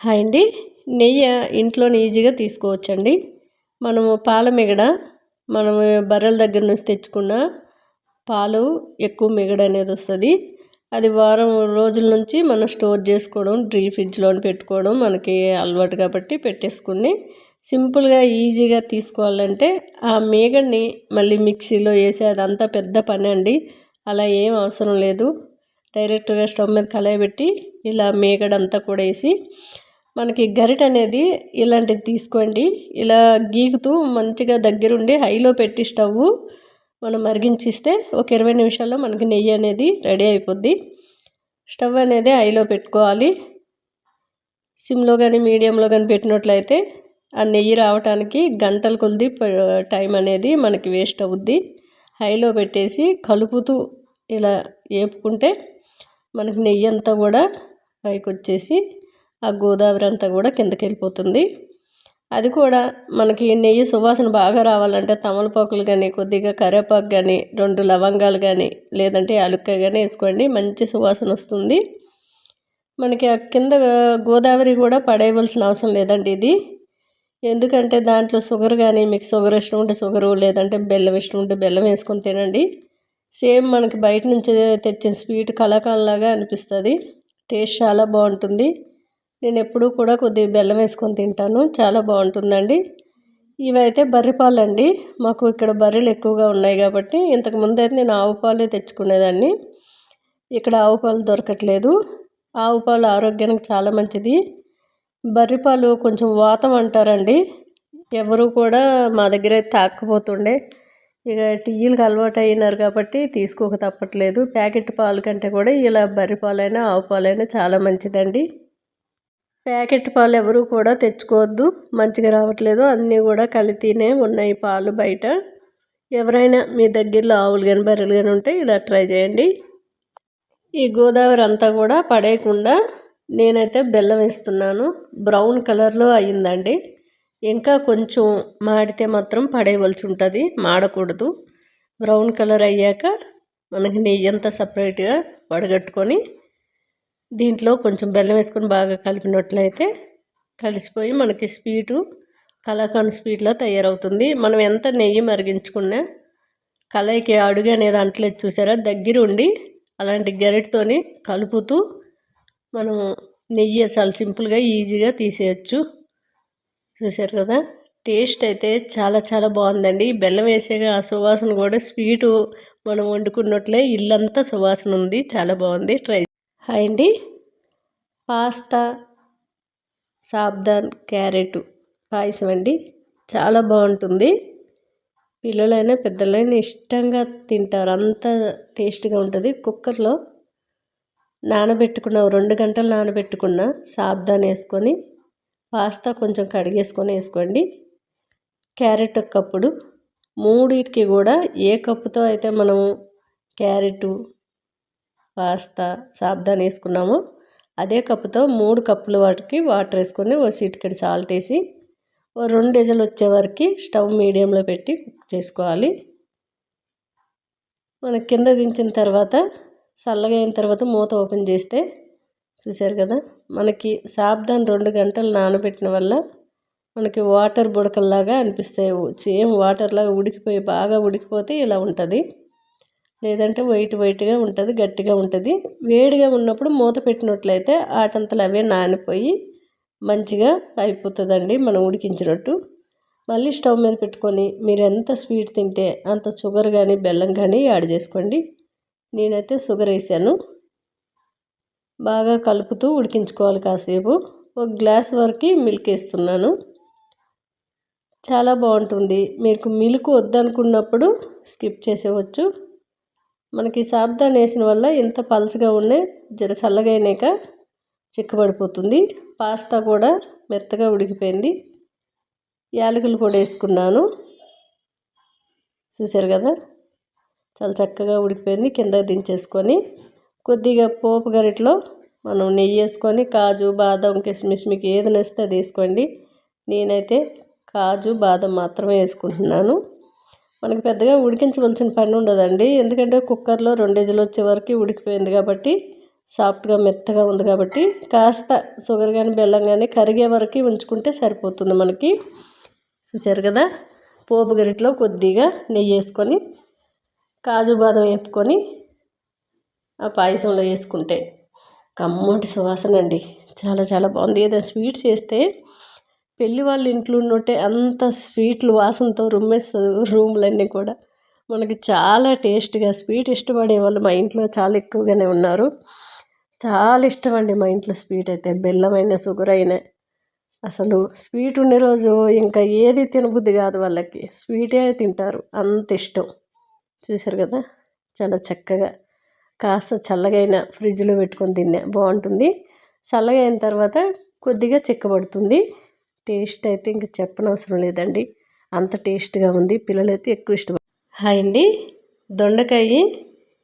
Hi అండి. నెయ్యి ఇంట్లోనే ఈజీగా తీసుకోవచ్చండి. మనము పాల మిగడ మనము బర్రెల దగ్గర నుంచి తెచ్చుకున్న పాలు ఎక్కువ మిగడ అనేది వస్తుంది. అది వారం రోజుల నుంచి మనం స్టోర్ చేసుకోవడం డ్రీ ఫ్రిడ్జ్లో పెట్టుకోవడం మనకి అలవాటు కాబట్టి పెట్టేసుకుని సింపుల్గా ఈజీగా తీసుకోవాలంటే ఆ మేగడ్ని మళ్ళీ మిక్సీలో వేసి అదంతా పెద్ద పని అండి. అలా ఏం అవసరం లేదు. డైరెక్ట్గా స్టవ్ మీద కళాయి పెట్టి ఇలా మేగడంతా కూడా వేసి మనకి గరిట అనేది ఇలాంటిది తీసుకోండి. ఇలా గీకుతూ మంచిగా దగ్గరుండి హైలో పెట్టి స్టవ్ మనం మరిగించిస్తే ఒక ఇరవై నిమిషాల్లో మనకి నెయ్యి అనేది రెడీ అయిపోద్ది. స్టవ్ అనేది హైలో పెట్టుకోవాలి. సిమ్లో కానీ మీడియంలో కానీ పెట్టినట్లయితే ఆ నెయ్యి రావటానికి గంటల కొద్ది టైం అనేది మనకి వేస్ట్ అవుద్ది. హైలో పెట్టేసి కలుపుతూ ఇలా వేపుకుంటే మనకి నెయ్యి అంతా కూడా పైకి వచ్చేసి ఆ గోదావరి అంతా కూడా కిందకి వెళ్ళిపోతుంది అది కూడా మనకి నెయ్యి సువాసన బాగా రావాలంటే తమలపాకులు కానీ కొద్దిగా కరివేపాకు కానీ రెండు లవంగాలు కానీ లేదంటే అలుక్క కానీ వేసుకోండి. మంచి సువాసన వస్తుంది. మనకి ఆ కింద గోదావరి కూడా పడేయవలసిన అవసరం లేదండి ఇది. ఎందుకంటే దాంట్లో షుగర్ కానీ మీకు షుగర్ ఇష్టం ఉంటే షుగరు లేదంటే బెల్లం ఇష్టం ఉంటే బెల్లం వేసుకొని తినండి. సేమ్ మనకి బయట నుంచి తెచ్చిన స్వీట్ కళాకాలలాగా అనిపిస్తుంది. టేస్ట్ చాలా బాగుంటుంది. నేను ఎప్పుడూ కూడా కొద్దిగా బెల్లం వేసుకొని తింటాను. చాలా బాగుంటుందండి. ఇవైతే బర్రె పాలండి. మాకు ఇక్కడ బర్రెలు ఎక్కువగా ఉన్నాయి కాబట్టి ఇంతకుముందు అయితే నేను ఆవు పాలే తెచ్చుకునేదాన్ని. ఇక్కడ ఆవు పాలు దొరకట్లేదు. ఆవు పాలు ఆరోగ్యానికి చాలా మంచిది. బర్రె పాలు కొంచెం వాతం అంటారండి. ఎవరు కూడా మా దగ్గర తాకపోతుండే. ఇక టీయులకు అలవాటు అయినారు కాబట్టి తీసుకోక తప్పట్లేదు. ప్యాకెట్ పాలు కంటే కూడా ఇలా బర్రె పాలైనా ఆవు పాలైనా చాలా మంచిదండి. ప్యాకెట్ పాలు ఎవరు కూడా తెచ్చుకోవద్దు. మంచిగా రావట్లేదు. అన్నీ కూడా కలితీనే ఉన్నాయి పాలు బయట. ఎవరైనా మీ దగ్గరలో ఆవులు కానీ బర్రెలు కానీ ఉంటే ఇలా ట్రై చేయండి. ఈ గోదావరి అంతా కూడా పడేయకుండా నేనైతే బెల్లం వేస్తున్నాను. బ్రౌన్ కలర్లో అయ్యిందండి. ఇంకా కొంచెం మాడితే మాత్రం పడేయవలసి ఉంటుంది. మాడకూడదు. బ్రౌన్ కలర్ అయ్యాక మనకి నెయ్యి అంతా సపరేట్గా వడగట్టుకొని దీంట్లో కొంచెం బెల్లం వేసుకొని బాగా కలిపినట్లయితే కలిసిపోయి మనకి స్వీటు కలాకండ్ స్వీట్లో తయారవుతుంది. మనం ఎంత నెయ్యి మరిగించుకున్నా కళాయికి అడుగు అనేది అంటలేదు చూసారా? దగ్గర ఉండి అలాంటి గరిటతోని కలుపుతూ మనం నెయ్యి చాలా సింపుల్గా ఈజీగా తీసేయచ్చు. చూసారు కదా? టేస్ట్ అయితే చాలా చాలా బాగుందండి. బెల్లం వేసేగా ఆ సువాసన కూడా స్వీటు మనం వండుకున్నట్లే ఇల్లంతా సువాసన ఉంది. చాలా బాగుంది. ట్రై హాయ్ అండి. పాస్తా సాబ్దాన్ క్యారెట్ పాయసం అండి. చాలా బాగుంటుంది. పిల్లలైనా పెద్దలైనా ఇష్టంగా తింటారు. అంత టేస్ట్గా ఉంటుంది. కుక్కర్లో నానబెట్టుకున్న రెండు గంటలు నానబెట్టుకున్న సాబ్దాన్ వేసుకొని పాస్తా కొంచెం కడిగేసుకొని వేసుకోండి. క్యారెట్ ఒక కప్పుడు. మూడింటికి కూడా ఏ కప్పుతో అయితే మనము క్యారెట్ పాస్తా సాబ్దాన్ వేసుకున్నామో. అదే కప్పుతో మూడు కప్పుల వాటికి వాటర్ వేసుకొని ఓ సిటికెడు సాల్ట్ వేసి ఓ రెండు డజన్లు వచ్చే వరకు స్టవ్ మీడియంలో పెట్టి కుక్ చేసుకోవాలి. మన కింద దించిన తర్వాత చల్లగా అయిన తర్వాత మూత ఓపెన్ చేస్తే చూశారు కదా మనకి సాబ్దాన్ రెండు గంటలు నానబెట్టిన వల్ల మనకి వాటర్ బుడకల్లాగా అనిపిస్తాయి. సేమ్ వాటర్లాగా ఉడికిపోయి బాగా ఉడికిపోతే ఇలా ఉంటుంది. లేదంటే వైట్ వైట్గా ఉంటుంది గట్టిగా ఉంటుంది. వేడిగా ఉన్నప్పుడు మూత పెట్టినట్లయితే ఆటంతలు అవే నానిపోయి మంచిగా అయిపోతుందండి మనం ఉడికించినట్టు. మళ్ళీ స్టవ్ మీద పెట్టుకొని మీరు ఎంత స్వీట్ తింటే అంత షుగర్ కానీ బెల్లం కానీ యాడ్ చేసుకోండి. నేనైతే షుగర్ వేసాను. బాగా కలుపుతూ ఉడికించుకోవాలి కాసేపు. ఒక గ్లాస్ వరకు మిల్క్ వేస్తున్నాను. చాలా బాగుంటుంది. మీకు మిల్క్ వద్దనుకున్నప్పుడు స్కిప్ చేసేవచ్చు మనకి సాబ్దాన్ వేసిన వల్ల ఇంత పలసగా ఉండే జర చల్లగైనాక చిక్కబడిపోతుంది. పాస్తా కూడా మెత్తగా ఉడికిపోయింది. యాలకులు కూడా వేసుకున్నాను. చూశారు కదా? చాలా చక్కగా ఉడికిపోయింది. కింద దించేసుకొని కొద్దిగా పోపు గరిటలో మనం నెయ్యి వేసుకొని కాజు బాదం కిస్మిస్ మీకు ఏది నచ్చితే అది వేసుకోండి. నేనైతే కాజు బాదం మాత్రమే వేసుకుంటున్నాను. మనకి పెద్దగా ఉడికించవలసిన పని ఉండదండి. ఎందుకంటే కుక్కర్లో రెండు వచ్చే వరకు ఉడికిపోయింది కాబట్టి సాఫ్ట్గా మెత్తగా ఉంది కాబట్టి కాస్త షుగర్ కానీ బెల్లం కానీ కరిగే వరకు ఉంచుకుంటే సరిపోతుంది మనకి. చూసారు కదా? పోపు గరిటలో కొద్దిగా నెయ్యి వేసుకొని కాజు బాదం వేపుకొని ఆ పాయసంలో వేసుకుంటే కమ్మటి సువాసన అండి. చాలా చాలా బాగుంది. ఏదైనా స్వీట్స్ చేస్తే పెళ్ళి వాళ్ళ ఇంట్లో ఉన్నట్టే అంత స్వీట్లు వాసనతో రుమ్మేస్తుంది రూమ్లన్నీ కూడా. మనకి చాలా టేస్ట్గా స్వీట్ ఇష్టపడే వాళ్ళు మా ఇంట్లో చాలా ఎక్కువగానే ఉన్నారు. చాలా ఇష్టం అండి మా ఇంట్లో స్వీట్ అయితే బెల్లం అయినా షుగర్ అయినా అసలు స్వీట్ ఉండే రోజు ఇంకా ఏది తినబుద్ధి కాదు వాళ్ళకి. స్వీటే తింటారు అంత ఇష్టం. చూసారు కదా చాలా చక్కగా. కాస్త చల్లగైన ఫ్రిడ్జ్లో పెట్టుకొని తిన్నా బాగుంటుంది. చల్లగా అయిన తర్వాత కొద్దిగా చిక్కబడుతుంది టేస్ట్ అయితే ఇంక చెప్పనవసరం లేదండి. అంత టేస్ట్గా ఉంది. పిల్లలైతే ఎక్కువ ఇష్టం హాయ్ అండి. దొండకాయ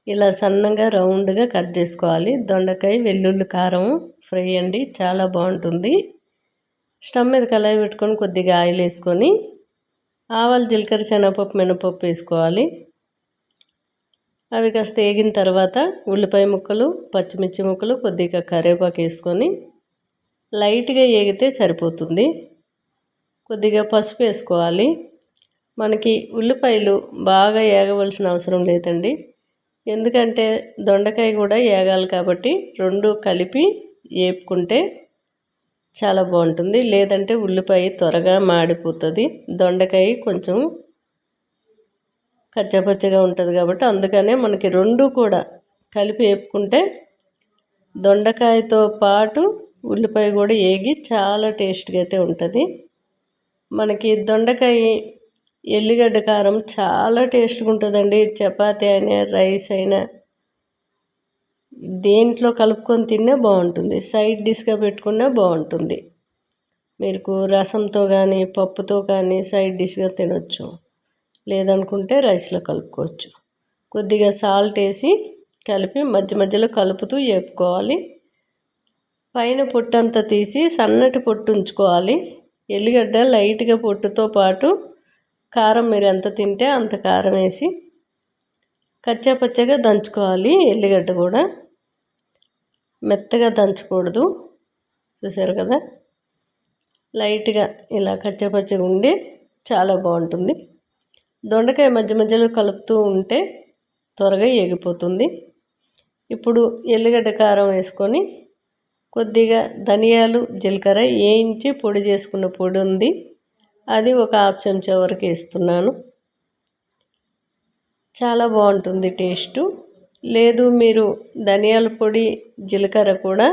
ఇలా సన్నగా రౌండ్గా కట్ చేసుకోవాలి. దొండకాయ వెల్లుల్లి కారం ఫ్రై అండి. చాలా బాగుంటుంది. స్టవ్ మీద కళాయి పెట్టుకొని కొద్దిగా ఆయిల్ వేసుకొని ఆవాలు జీలకర్ర శనగపప్పు మినపప్పు వేసుకోవాలి. అవి కాస్త వేగిన తర్వాత ఉల్లిపాయ ముక్కలు పచ్చిమిర్చి ముక్కలు కొద్దిగా కరివేపాకు వేసుకొని లైట్గా వేగితే సరిపోతుంది. కొద్దిగా పసుపు వేసుకోవాలి. మనకి ఉల్లిపాయలు బాగా ఏగవలసిన అవసరం లేదండి. ఎందుకంటే దొండకాయ కూడా ఏగాలి కాబట్టి రెండు కలిపి వేపుకుంటే చాలా బాగుంటుంది. లేదంటే ఉల్లిపాయ త్వరగా మాడిపోతుంది. దొండకాయ కొంచెం కచ్చపచ్చగా ఉంటుంది కాబట్టి అందుకనే మనకి రెండు కూడా కలిపి వేపుకుంటే దొండకాయతో పాటు ఉల్లిపాయ కూడా ఏగి చాలా టేస్ట్గా అయితే ఉంటుంది. మనకి దొండకాయ ఎల్లిగడ్డ కారం చాలా టేస్ట్గా ఉంటుందండి చపాతీ అయినా రైస్ అయినా. దేంట్లో కలుపుకొని తిన్నా బాగుంటుంది సైడ్ డిష్గా పెట్టుకున్నా బాగుంటుంది మీకు రసంతో కానీ పప్పుతో కానీ సైడ్ డిష్గా తినొచ్చు. లేదనుకుంటే రైస్లో కలుపుకోవచ్చు. కొద్దిగా సాల్ట్ వేసి కలిపి మధ్య మధ్యలో కలుపుతూ వేపుకోవాలి పైన పొట్టంతా తీసి సన్నటి పొట్టు ఉంచుకోవాలి. ఎల్లిగడ్డ లైట్గా పొట్టుతో పాటు కారం మీరు ఎంత తింటే అంత కారం వేసి కచ్చాపచ్చగా దంచుకోవాలి ఎల్లిగడ్డ కూడా. మెత్తగా దంచకూడదు. చూసారు కదా? లైట్గా ఇలా కచ్చాపచ్చగా ఉండి చాలా బాగుంటుంది. దొండకాయ మధ్య మధ్యలో కలుపుతూ ఉంటే త్వరగా ఎగిపోతుంది ఇప్పుడు ఎల్లిగడ్డ కారం వేసుకొని కొద్దిగా ధనియాలు జీలకర్ర వేయించి పొడి చేసుకున్న పొడి ఉంది. అది ఒక హాఫ్ చెంచా వరకు వేస్తున్నాను. చాలా బాగుంటుంది టేస్టు. లేదు మీరు ధనియాల పొడి జీలకర్ర కూడా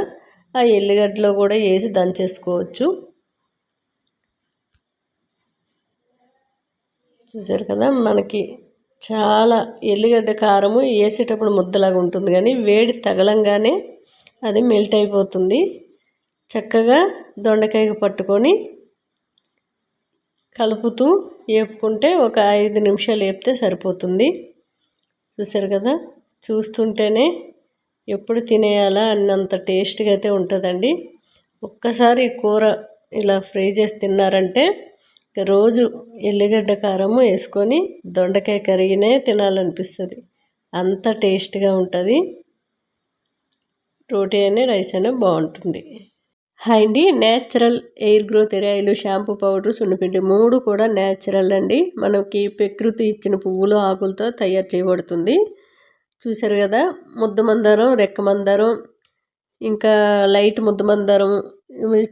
ఆ ఎల్లిగడ్డలో కూడా వేసి దంచేసుకోవచ్చు. చూసారు కదా మనకి చాలా ఎల్లిగడ్డ కారము వేసేటప్పుడు ముద్దలాగా ఉంటుంది. కానీ వేడి తగలంగానే అది మెల్ట్ అయిపోతుంది. చక్కగా దొండకాయ పట్టుకొని కలుపుతూ వేపుకుంటే ఒక ఐదు నిమిషాలు వేపితే సరిపోతుంది. చూసారు కదా? చూస్తుంటేనే ఎప్పుడు తినేయాలా అన్నంత టేస్ట్గా అయితే ఉంటుందండి. ఒక్కసారి కూర ఇలా ఫ్రై చేసి తిన్నారంటే రోజు ఎల్లిగడ్డ కారము వేసుకొని దొండకాయ కరిగినే తినాలనిపిస్తుంది. అంత టేస్ట్గా ఉంటుంది. రోటీ అయినా రైస్ అయినా బాగుంటుంది. హాయ్ అండి natural hair growth hair oil shampoo powder సున్నపిండి మూడు కూడా న్యాచురల్ అండి. మనకి ప్రకృతి ఇచ్చిన పువ్వులు ఆకులతో తయారు చేయబడుతుంది. చూశారు కదా ముద్ద మందారం రెక్క మందారం ఇంకా లైట్ ముద్ద మందారం.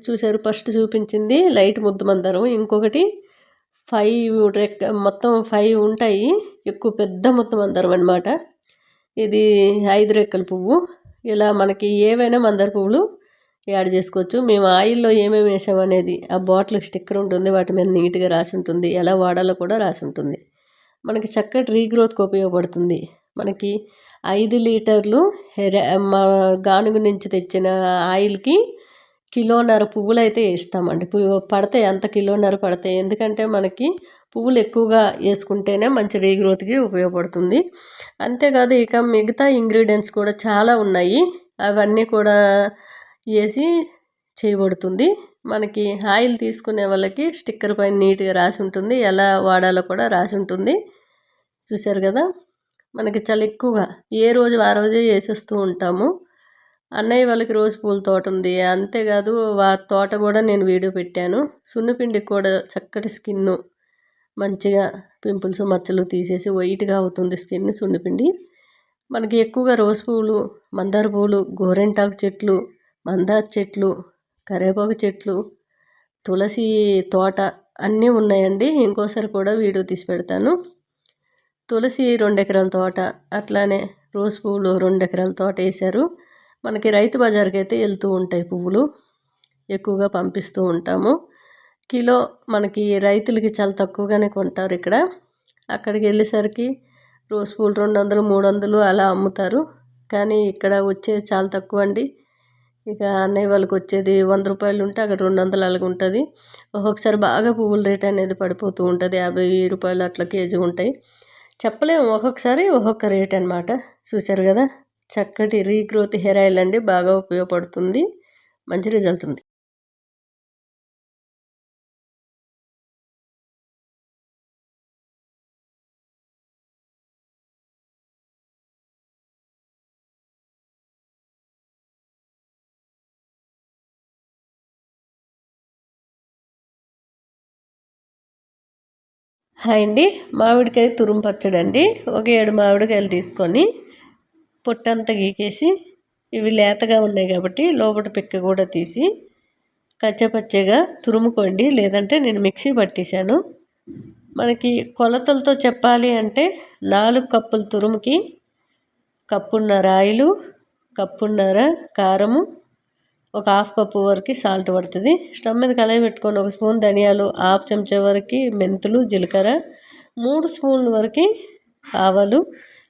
చూశారు ఫస్ట్ చూపించింది లైట్ ముద్ద మందారం. ఇంకొకటి ఫైవ్ రెక్క మొత్తం ఫైవ్ ఉంటాయి. ఎక్కువ పెద్ద మొత్తం మందారం అనమాట ఇది ఐదు రెక్కల పువ్వు. ఇలా మనకి ఏవైనా మందార పువ్వులు యాడ్ చేసుకోవచ్చు. మేము ఆయిల్లో ఏమేమి వేసామనేది ఆ బాటిల్ స్టిక్కర్ ఉంటుంది వాటి మీద నీట్గా రాసి ఉంటుంది ఎలా వాడాలో కూడా రాసి ఉంటుంది. మనకి చక్కటి రీగ్రోత్కి ఉపయోగపడుతుంది. మనకి ఐదు లీటర్లు మా గానుగు నుంచి తెచ్చిన ఆయిల్కి కిలోన్నర పువ్వులు అయితే వేస్తామండి. పువ్వు పడతాయి అంత కిలోన్నర పడతాయి ఎందుకంటే మనకి పువ్వులు ఎక్కువగా వేసుకుంటేనే మంచి రీగ్రోత్కి ఉపయోగపడుతుంది. అంతేకాదు ఇక మిగతా ఇంగ్రీడియంట్స్ కూడా చాలా ఉన్నాయి. అవన్నీ కూడా వేసి చేయబడుతుంది. మనకి ఆయిల్ తీసుకునే వాళ్ళకి స్టిక్కర్ పైన నీట్గా రాసి ఉంటుంది. ఎలా వాడాలో కూడా రాసి ఉంటుంది. చూశారు కదా? మనకి చాలా ఎక్కువగా ఏ రోజు ఆ రోజే వేసేస్తూ ఉంటాము. అన్నయ్య వాళ్ళకి రోజు పూల తోట ఉంది. అంతేకాదు ఆ తోట కూడా నేను వీడియో పెట్టాను. సున్నపిండికి కూడా చక్కటి స్కిన్ మంచిగా పింపుల్స్ మచ్చలు తీసేసి వైట్గా అవుతుంది స్కిన్ సున్నపిండి. మనకి ఎక్కువగా రోజు పువ్వులు మందార పువ్వులు గోరెంటాకు చెట్లు మందార చెట్లు కరివేపాకు చెట్లు తులసి తోట అన్నీ ఉన్నాయండి. ఇంకోసారి కూడా వీడియో తీసి పెడతాను. తులసి రెండు ఎకరాల తోట అట్లానే రోజ్ పువ్వులు రెండు ఎకరాల తోట వేశారు. మనకి రైతు బజార్కి అయితే వెళ్తూ ఉంటాయి పువ్వులు. ఎక్కువగా పంపిస్తూ ఉంటాము. కిలో మనకి రైతులకి చాలా తక్కువగానే కొంటారు ఇక్కడ. అక్కడికి వెళ్ళేసరికి రోజ్ పూలు రెండు వందలు మూడు వందలు అలా అమ్ముతారు. కానీ ఇక్కడ వచ్చేది చాలా తక్కువ అండి. ఇక అన్నయ్య వాళ్ళకి వచ్చేది వంద రూపాయలు ఉంటే అక్కడ రెండు వందలు అలాగ ఉంటుంది. ఒక్కొక్కసారి బాగా పువ్వుల రేట్ అనేది పడిపోతూ ఉంటుంది. యాభై రూపాయలు అట్లా కేజీ ఉంటాయి. చెప్పలేము ఒక్కొక్కసారి ఒక్కొక్క రేట్ అనమాట చూసారు కదా? చక్కటి రీగ్రోత్ హెయిర్ ఆయిల్ అండి బాగా ఉపయోగపడుతుంది. మంచి రిజల్ట్ ఉంది. హాయ్ అండి. మామిడికాయ తురుము పచ్చడి అండి ఒక ఏడు మామిడికాయలు తీసుకొని పొట్టంతా గీకేసి ఇవి లేతగా ఉన్నాయి కాబట్టి లోపల పిక్క కూడా తీసి కచ్చపచ్చగా తురుముకోండి. లేదంటే నేను మిక్సీ పట్టేశాను. మనకి కొలతలతో చెప్పాలి అంటే నాలుగు కప్పుల తురుముకి కప్పున్నర ఆయిలు కప్పున్నర కారము ఒక హాఫ్ కప్పు వరకు సాల్ట్ పడుతుంది. స్టవ్ మీద కలయి పెట్టుకొని ఒక స్పూన్ ధనియాలు హాఫ్ చెంచా వరకు మెంతులు జీలకర్ర మూడు స్పూన్ల వరకు ఆవాలు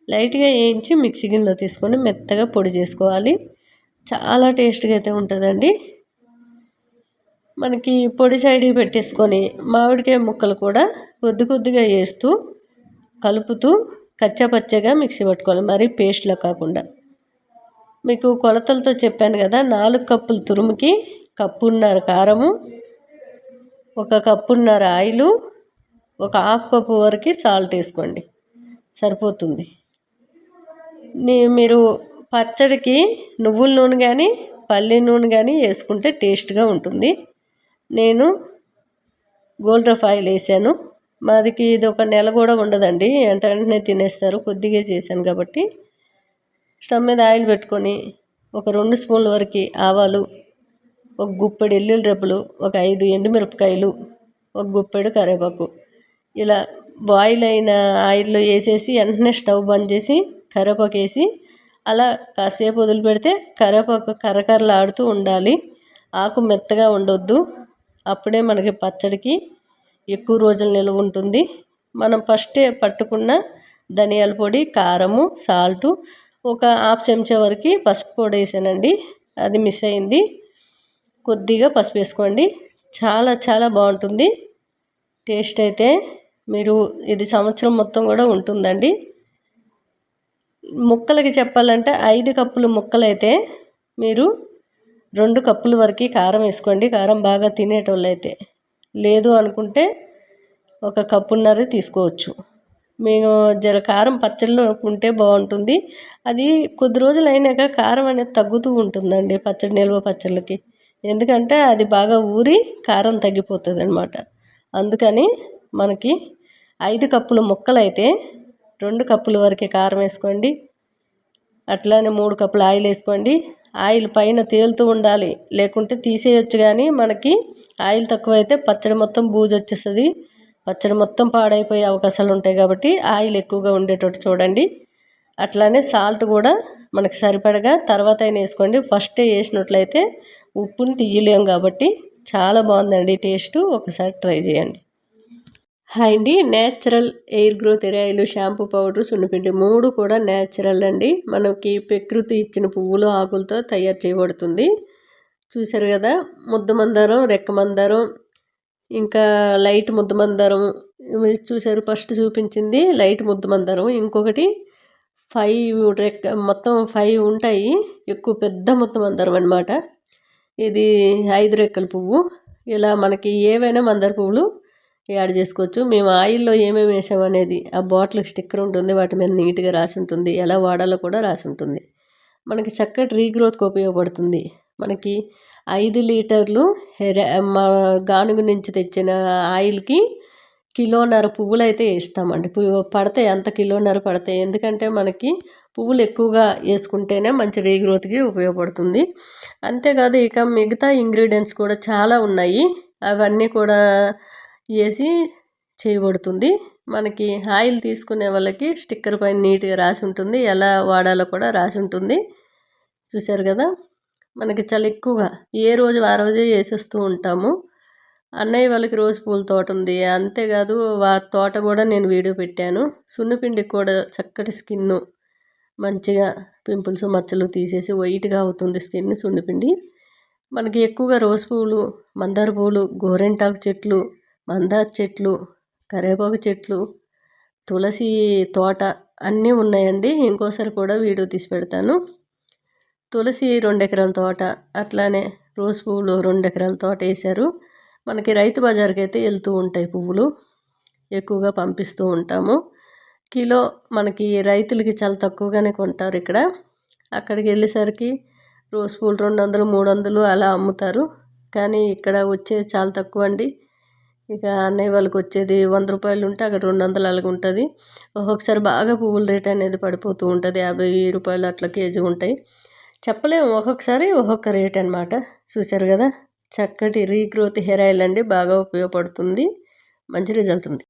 లైట్గా వేయించి మిక్సీ గిన్నెలో తీసుకొని మెత్తగా పొడి చేసుకోవాలి. చాలా టేస్ట్గా అయితే ఉంటుందండి. మనకి పొడి సైడ్ పెట్టేసుకొని మామిడికాయ ముక్కలు కూడా కొద్ది కొద్దిగా వేస్తూ కలుపుతూ కచ్చపచ్చగా మిక్సీ పట్టుకోవాలి. మరీ పేస్ట్లో కాకుండా. మీకు కొలతలతో చెప్పాను కదా నాలుగు కప్పులు తురుముకి కప్పున్నర కారము ఒక కప్పున్నర ఆయిలు ఒక హాఫ్ కప్పు వరకు సాల్ట్ వేసుకోండి. సరిపోతుంది. మీరు పచ్చడికి నువ్వుల నూనె కానీ పల్లి నూనె కానీ వేసుకుంటే టేస్ట్గా ఉంటుంది. నేను గోల్డ్ రఫ్ ఆయిల్ వేసాను. మాదికి ఇది ఒక నెల కూడా ఉండదండి. వెంట వెంటనే తినేస్తారు. కొద్దిగా చేశాను కాబట్టి. స్టవ్ మీద ఆయిల్ పెట్టుకొని ఒక రెండు స్పూన్ల వరకు ఆవాలు ఒక గుప్పెడు ఎల్లుల్లి రెబ్బలు ఒక ఐదు ఎండుమిరపకాయలు ఒక గుప్పెడు కరివేపాకు. ఇలా బాయిల్ అయిన ఆయిల్లో వేసేసి వెంటనే స్టవ్ బంద్ చేసి కరివేపాకు వేసి అలా కాసేపు వదిలిపెడితే కరివేపాకు కరకరలాడుతూ ఉండాలి. ఆకు మెత్తగా ఉండొద్దు. అప్పుడే మనకి పచ్చడికి ఎక్కువ రోజులు నిల్వ ఉంటుంది. మనం ఫస్టే పట్టుకున్న ధనియాల పొడి కారము సాల్టు ఒక హాఫ్ చెంచా వరకు పసుపు పొడి వేసానండి. అది మిస్ అయింది. కొద్దిగా పసుపు వేసుకోండి. చాలా చాలా బాగుంటుంది. టేస్ట్ అయితే మీరు ఇది సంవత్సరం మొత్తం కూడా ఉంటుందండి. ముక్కలకి చెప్పాలంటే ఐదు కప్పులు ముక్కలైతే మీరు రెండు కప్పుల వరకు కారం వేసుకోండి. కారం బాగా తినేటోళ్ళు అయితే లేదు అనుకుంటే ఒక కప్పున్నర తీసుకోవచ్చు. మేము జర కారం పచ్చళ్ళు ఉంటే బాగుంటుంది. అది కొద్ది రోజులు అయినాక కారం అనేది తగ్గుతూ ఉంటుందండి పచ్చడి నిల్వ పచ్చళ్ళకి. ఎందుకంటే అది బాగా ఊరి కారం తగ్గిపోతుంది అనమాట అందుకని మనకి ఐదు కప్పులు ముక్కలైతే రెండు కప్పుల వరకే కారం వేసుకోండి. అట్లానే మూడు కప్పులు ఆయిల్ వేసుకోండి. ఆయిల్ పైన తేలుతూ ఉండాలి. లేకుంటే తీసేయొచ్చు కానీ మనకి ఆయిల్ తక్కువైతే పచ్చడి మొత్తం బూజు వచ్చేస్తుంది పచ్చడి మొత్తం పాడైపోయే అవకాశాలు ఉంటాయి కాబట్టి ఆయిల్ ఎక్కువగా ఉండేటట్టు చూడండి. అట్లానే సాల్ట్ కూడా మనకి సరిపడగా తర్వాత అయినా వేసుకోండి. ఫస్టే వేసినట్లయితే ఉప్పుని తీయలేము కాబట్టి చాలా బాగుందండి టేస్ట్. ఒకసారి ట్రై చేయండి. హాయ్ అండి natural hair growth hair oil shampoo powder సున్నపిండి మూడు కూడా న్యాచురల్ అండి. మనకి ప్రకృతి ఇచ్చిన పువ్వులు ఆకులతో తయారు చేయబడుతుంది. చూశారు కదా ముద్ద మందారం రెక్క మందారం ఇంకా లైట్ ముద్ద మందారం. చూశారు ఫస్ట్ చూపించింది లైట్ ముద్ద మందారం. ఇంకొకటి ఫైవ్ రెక్క మొత్తం ఫైవ్ ఉంటాయి. ఎక్కువ పెద్ద ముద్ద మందారం అనమాట ఇది ఐదు రెక్కల పువ్వు. ఇలా మనకి ఏవైనా మందార పువ్వులు యాడ్ చేసుకోవచ్చు. మేము ఆయిల్లో ఏమేమి వేసామనేది ఆ బాటిల్ స్టిక్కర్ ఉంటుంది. వాటి మీద నీట్గా రాసి ఉంటుంది. ఎలా వాడాలో కూడా రాసి ఉంటుంది. మనకి చక్కటి రీగ్రోత్కి ఉపయోగపడుతుంది. మనకి ఐదు లీటర్లు మా గానుగ నుంచి తెచ్చిన ఆయిల్కి కిలోన్నర పువ్వులు అయితే వేస్తామండి. పువ్వు పడతాయి. అంత కిలోన్నర పడతాయి. ఎందుకంటే మనకి పువ్వులు ఎక్కువగా వేసుకుంటేనే మంచి రీగ్రోత్కి ఉపయోగపడుతుంది. అంతేకాదు ఇక మిగతా ఇంగ్రీడియంట్స్ కూడా చాలా ఉన్నాయి. అవన్నీ కూడా వేసి చేయబడుతుంది. మనకి ఆయిల్ తీసుకునే వాళ్ళకి స్టిక్కర్ పైన నీట్గా రాసి ఉంటుంది. ఎలా వాడాలో కూడా రాసి ఉంటుంది. చూశారు కదా? మనకి చాలా ఎక్కువగా ఏ రోజు ఆ రోజే వేసేస్తూ ఉంటాము. అన్నయ్య వాళ్ళకి రోజు పూల తోట ఉంది. అంతేకాదు ఆ తోట కూడా నేను వీడియో పెట్టాను. సున్నిపిండికి కూడా చక్కటి స్కిన్ మంచిగా పింపుల్స్ మచ్చలు తీసేసి వైట్గా అవుతుంది స్కిన్ సున్నిపిండి. మనకి ఎక్కువగా రోజ్ పువ్వులు మందార పువ్వులు గోరెంటాకు చెట్లు మందార చెట్లు కరివేపాకు చెట్లు తులసి తోట అన్నీ ఉన్నాయండి. ఇంకోసారి కూడా వీడియో తీసి పెడతాను. తులసి రెండు ఎకరాల తోట అట్లానే రోజ్ పువ్వులు రెండు ఎకరాల తోట వేశారు. మనకి రైతు బజార్కి అయితే వెళ్తూ ఉంటాయి పువ్వులు ఎక్కువగా పంపిస్తూ ఉంటాము. కిలో మనకి రైతులకి చాలా తక్కువగానే కొంటారు ఇక్కడ. అక్కడికి వెళ్ళేసరికి రోజ్ పూలు రెండు వందలు మూడు వందలు అలా అమ్ముతారు. కానీ ఇక్కడ వచ్చేది చాలా తక్కువ అండి ఇక అన్నయ్య వాళ్ళకి వచ్చేది వంద రూపాయలు ఉంటే అక్కడ రెండు వందలు అలాగ ఉంటుంది. ఒక్కొక్కసారి బాగా పువ్వుల రేట్ అనేది పడిపోతూ ఉంటుంది. యాభై రూపాయలు అట్లా కేజీ ఉంటాయి. చెప్పలేము. ఒక్కొక్కసారి ఒక్కొక్క రేట్ అనమాట చూసారు కదా? చక్కటి రీగ్రోత్ హెయిర్ ఆయిల్ అండి. బాగా ఉపయోగపడుతుంది. మంచి రిజల్ట్ ఉంది.